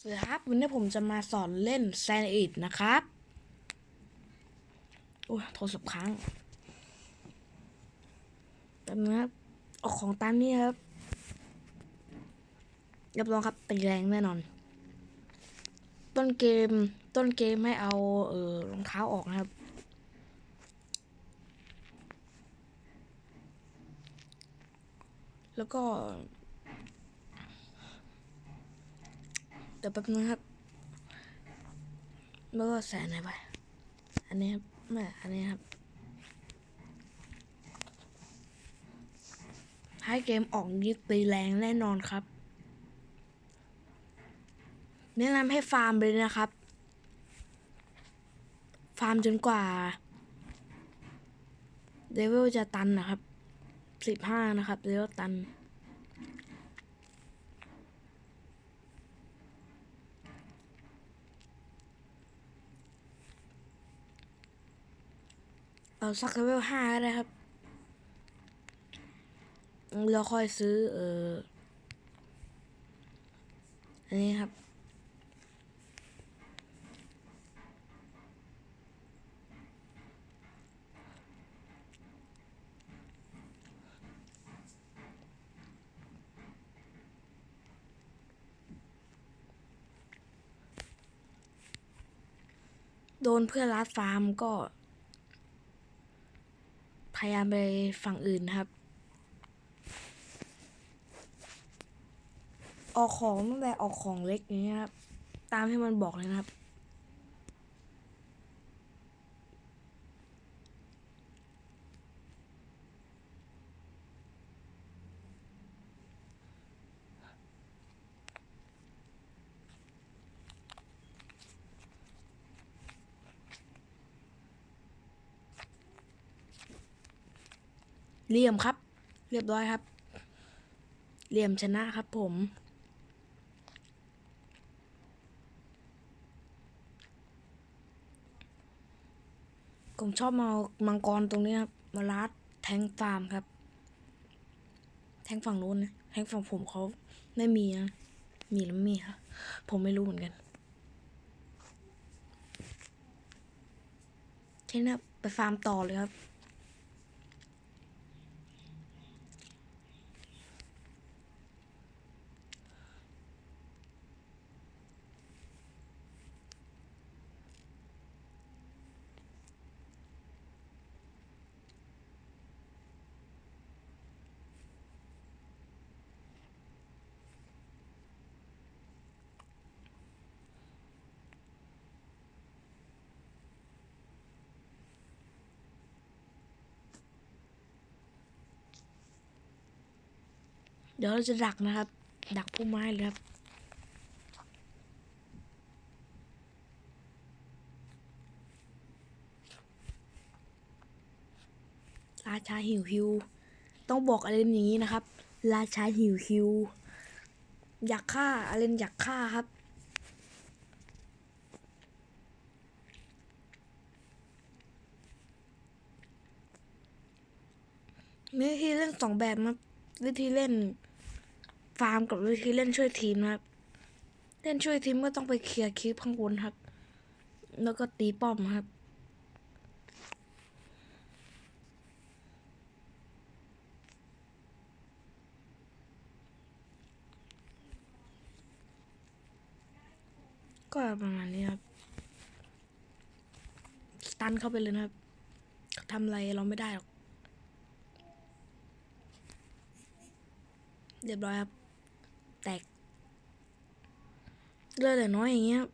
สวัสดีครับวันนี้ผมจะมาสอนเล่นแซนอิดนะครับโอ้ยโทรศัพท์ค้างแป๊บนึงครับเอาของตามนี้ครับรับรองครับตีแรงแน่นอน ต้นเกมต้นเกมให้เอาเออรองเท้าออกนะครับ แล้วก็ ดี๋ยวแป๊บนึงครับแล้วก็ใส่ไหนไป อันนี้ครับไม่อันนี้ครับให้เกมออกยึดตีแรงแน่นอนครับ แนะนำให้ฟาร์มเลยนะครับ ฟาร์มจนกว่าเดวิลจะตันนะครับสิบห้านะครับเดวิลตัน เอาสักเลเวลห้าก็ได้ครับ เราค่อยซื้อ เอออันนี้ครับ โดนเพื่อนรัดฟาร์มก็ พยายามไปฝั่งอื่นครับ ออกของตั้งแต่ออกของเล็กอย่างเงี้ยครับ ตามที่มันบอกเลยนะครับ เหลี่ยมครับ เรียบร้อยครับ เหลี่ยมชนะครับผมผมชอบมามังกรตรงนี้ครับ มาลัดแทงฟาร์มครับ แทงฝั่งนู้นนะแทงฝั่งผมเขาไม่มีนะมีหรือไม่มีครับผมไม่รู้เหมือนกันทีนี้ไปฟาร์มต่อเลยครับ เดี๋ยวเราจะดักนะครับ ดักผู้ไม้เลยครับราชาหิวฮิว ต้องบอกอะไรอย่างนี้นะครับ ราชาหิวฮิว อยากฆ่าอะไรอยากฆ่าครับมีวิธีเล่นสองแบบนะครับวิธีเล่น ฟาร์มกับวิธีเล่นช่วยทีมนะครับ เล่นช่วยทีมก็ต้องไปเคลียร์คลิปข้างบนครับ แล้วก็ตีป้อมครับก็ประมาณนี้ครับ สตันเข้าไปเลยนะครับ ทำอะไรเราไม่ได้หรอก เรียบร้อยครับ แตกเลือดเหลือน้อยอย่างเงี้ยครับ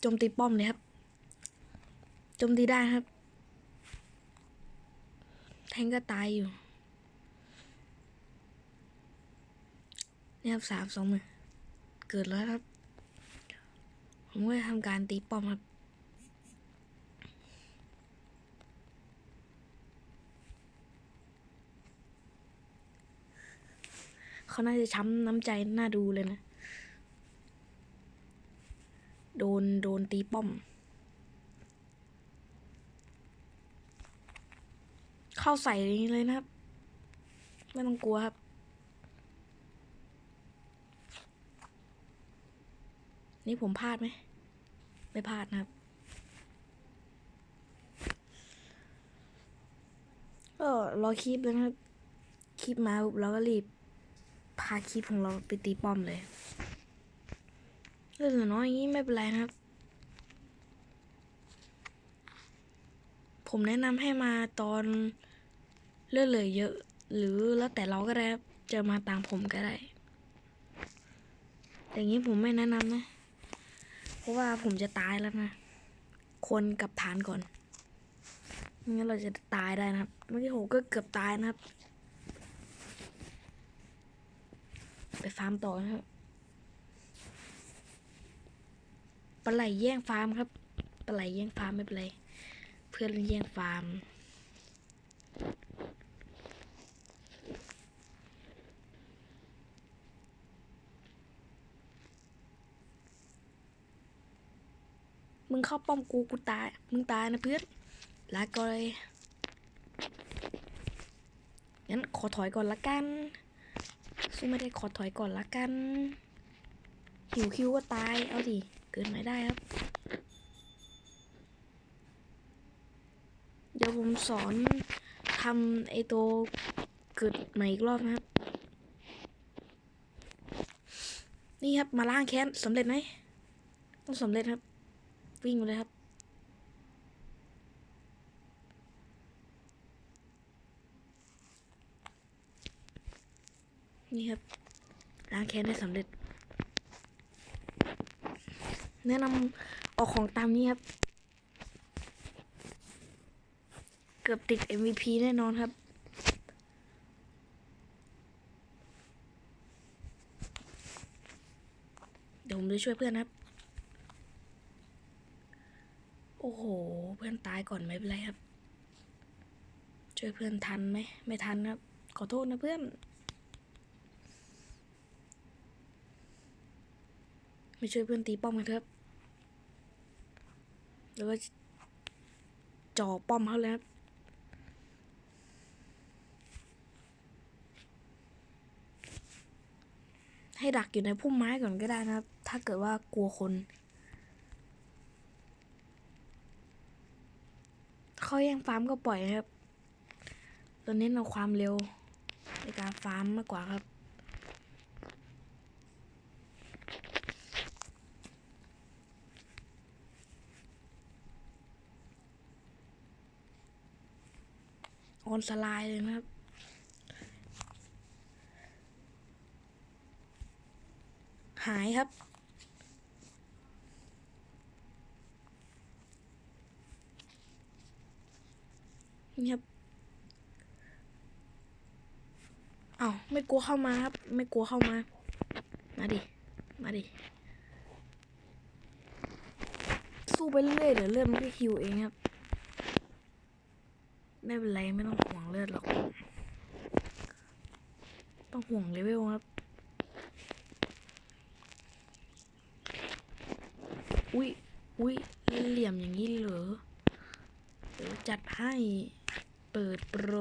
โจมตีป้อมเลยครับโจมตีได้ครับ แทงก็ตายอยู่นี่ครับสามสองหนึ่งเกิดแล้วครับ ผมก็ทำการตีป้อมครับ เขาน่าจะช้ำน้ำใจน่าดูเลยนะ โดน โดนตีป้อม เข้าใส่อย่างนี้เลยนะครับ ไม่ต้องกลัวครับ นี่ผมพลาดไหม ไม่พลาดนะครับก็รอคลิปแล้วนะครับ คลิปมาบุบเราก็รีบ พาคลิปของเราไปตีป้อมเลยเรื่องเลือน้อยอย่างนี้ไม่เป็นไรนะครับ ผมแนะนำให้มาตอนเลื่อนเหลยเยอะ หรือแล้วแต่เราก็ได้ครับจะมาตามผมก็ได้ แต่อย่างนี้ผมไม่แนะนำนะ เพราะว่าผมจะตายแล้วนะ คนกับฐานก่อนไม่งั้นเราจะตายได้นะครับ เมื่อกี้ผมก็เกือบตายนะครับ ไปฟาร์มต่อนะครับปลาไหลแย่งฟาร์มครับปลาไหลแย่งฟาร์มไม่เป็นไร เพื่อนแย่งฟาร์ม มึงเข้าป้อมกูกูตาย มึงตายนะเพื่อนลาก่อยงั้นขอถอยก่อนละกัน สู้ไม่ได้ขอถอยก่อนละกัน หิวคิวก็ตาย เอาดิ เกินไม่ได้ครับ เดี๋ยวผมสอนทำไอตัวเกิดใหม่อีกรอบนะครับ นี่ครับมาล้างแค้นสำเร็จไหม ต้องสำเร็จครับ วิ่งเลยครับ นี่ครับล้างแค้นได้สำเร็จ แนะนำออกของตามนี้ครับ เกือบติด MVP แน่นอนครับเดี๋ยวผมจะช่วยเพื่อนครับ โอ้โห เพื่อนตายก่อนไม่เป็นไรครับ ช่วยเพื่อนทันไหม ไม่ทันครับ ขอโทษนะเพื่อน ไม่ช่วยเพื่อนตีป้อมกันครับแล้วก็จ่อป้อมเขาเลยครับให้ดักอยู่ในพุ่มไม้ก่อนก็ได้นะครับ ถ้าเกิดว่ากลัวคน เขาแย่งฟาร์มก็ปล่อยนะครับเราเน้นเอาความเร็วในการฟาร์มมากกว่าครับ ออนสไลด์เลยนะครับ หายครับ นี่ครับอ้าวไม่กลัวเข้ามาครับ ไม่กลัวเข้ามา มาดิ มาดิ สู้ไปเรื่อยๆเดี๋ยวเลือดมันก็ฮิวเองครับ ไม่เป็นไรไม่ต้องห่วงเลือดหรอก ต้องห่วงเลเวลครับ อุ้ยอุ้ยเหลี่ยมอย่างนี้เหรอ เดี๋ยวจัดให้เปิดโปร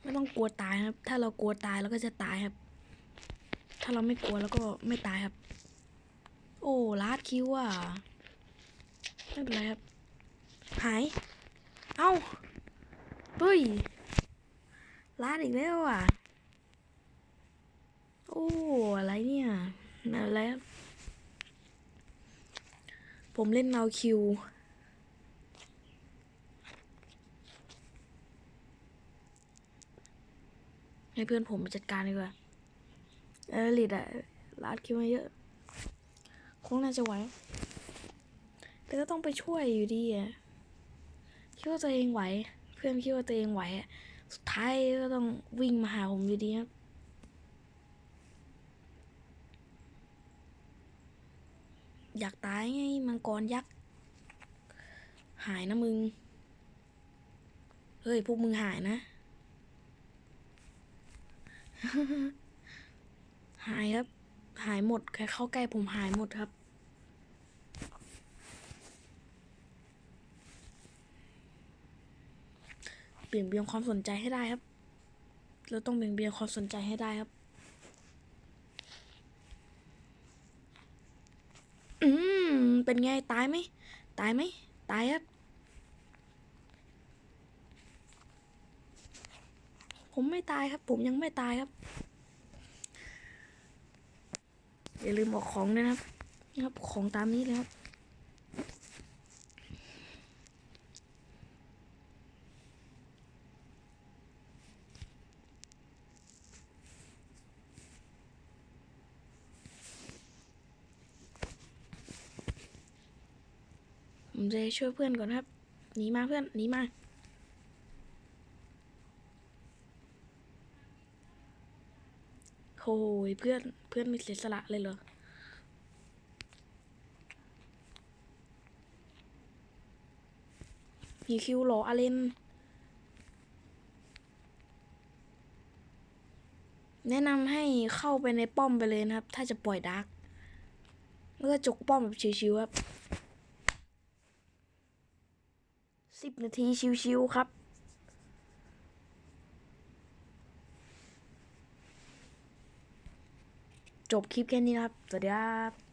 ไม่ต้องกลัวตายครับ ถ้าเรากลัวตายเราก็จะตายครับาเราไม่กลัวแล้วก็ไม่ตายครับ โอ้ลาดคิวอะไม่เป็นไรครับ หาย เอ้าเฮ้ยลาดอีกแล้วอะ โอ้อะไรเนี่ยนั่นแหละผมเล่นเนาคิวให้เพื่อนผมจัดการดีกว่า เออลิดอะลาดคิวมาเยอะ คงน่าจะไหว แต่ก็ต้องไปช่วยอยู่ดีอะคิดว่าตัวเองไหว เพื่อนคิดว่าตัวเองไหวอะสุดท้ายก็ต้องวิ่งมาหาผมอยู่ดีครับอยากตายไงมังกรยักษ์หายนะมึง เฮ้ย พวกมึงหายนะ หายครับ หายหมด ใครเข้าใกล้ผมหายหมดครับตเบี่ยงเบนความสนใจให้ได้ครับ เราต้องเบี่ยงเบนความสนใจให้ได้ครับ อืม เป็นไง ตายไหม ตายไหม ตายครับ ผมไม่ตายครับ ผมยังไม่ตายครับ อย่าลืมบอกของด้วยนะครับนะครับของตามนี้เลยครับผมจะช่วยเพื่อนก่อนครับหนีมาเพื่อนหนีมา โอ้ยเพื่อนเพื่อนม่เสียสละเลยเหรอมีคิวเหรออาเลนแนะนำให้เข้าไปในป้อมไปเลยนะครับ ถ้าจะปล่อยดาร์กแล้วก็จกป้อมแบบชิวๆครับสิบนาทีชิวๆครับ จบคลิปแค่นี้นะครับ สวัสดีครับ